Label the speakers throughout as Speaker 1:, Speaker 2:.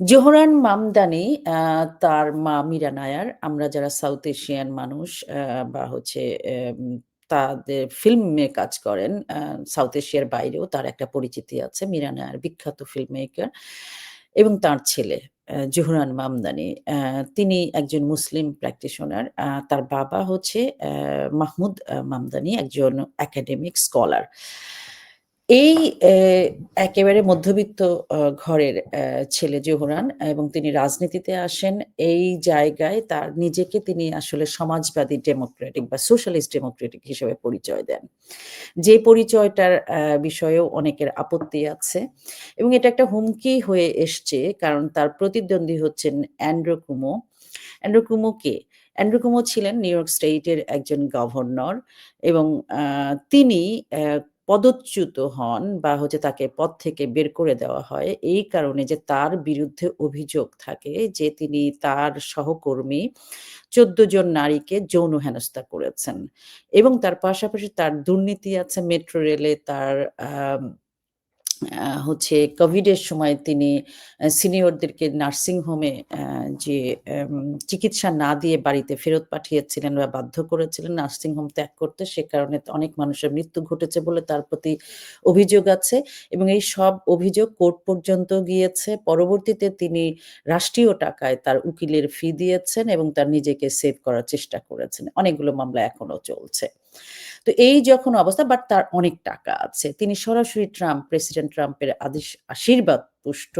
Speaker 1: Zohran Mamdani তার মা মীরা নায়ার। আমরা যারা সাউথ এশিয়ান মানুষ বা হচ্ছে তাদের ফিল্মে কাজ করেন সাউথ এশিয়ার বাইরেও তার একটা পরিচিতি আছে। মীরা নায়ার বিখ্যাত ফিল্ম মেকার এবং তার ছেলে জোহরান মামদানি। তিনি একজন মুসলিম প্র্যাকটিশনার। তার বাবা হচ্ছে মাহমুদ মামদানি একজন একাডেমিক স্কলার। এই একেবারে মধ্যবিত্ত ঘরের ছেলে জোহরান এবং তিনি রাজনীতিতে আসেন। এই জায়গায় তার নিজেকে তিনি আসলে সমাজবাদী ডেমোক্রেটিক বা সোশ্যালিস্ট ডেমোক্রেটিক হিসেবে পরিচয় দেন। যে পরিচয়টার বিষয়েও অনেকের আপত্তি আছে এবং এটা একটা হুমকি হয়ে এসছে কারণ তার প্রতিদ্বন্দ্বী হচ্ছেন অ্যান্ড্রু কুমো। অ্যান্ড্রু কুমো কে? অ্যান্ড্রু কুমো ছিলেন নিউ ইয়র্ক স্টেটের একজন গভর্নর এবং তিনি পদচ্যুত হন বা হচ্ছে তাকে পদ থেকে বের করে দেওয়া হয়, এই কারণে যে তার বিরুদ্ধে অভিযোগ থাকে যে তিনি তার সহকর্মী ১৪ জন নারীকে যৌন হেনস্থা করেছেন এবং তার পাশাপাশি তার দুর্নীতি আছে মেট্রো রেলে, তার হচ্ছে কোভিডের সময় তিনি সিনিয়রদেরকে নার্সিং হোমে যে চিকিৎসা না দিয়ে বাড়িতে ফেরত পাঠিয়েছিলেন বা বাধ্য করেছিলেন নার্সিং হোম ত্যাগ করতে। সে কারণে অনেক মানুষের মৃত্যু ঘটেছে বলে তার প্রতি অভিযোগ আছে এবং এই সব অভিযোগ কোর্ট পর্যন্ত গিয়েছে। পরবর্তীতে তিনি রাষ্ট্রীয় টাকায় তার উকিলের ফি দিয়েছেন এবং তার নিজেকে সেভ করার চেষ্টা করেছেন। অনেকগুলো মামলা এখনও চলছে। তো এই যখন অবস্থা বাট তার অনেক টাকা আছে। তিনি সরাসরি ট্রাম্প, প্রেসিডেন্ট ট্রাম্পের আদেশ আশীর্বাদ পুষ্ট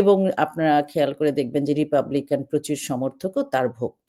Speaker 1: এবং আপনারা খেয়াল করে দেখবেন যে রিপাবলিকান প্রচুর সমর্থকও তার ভক্ত।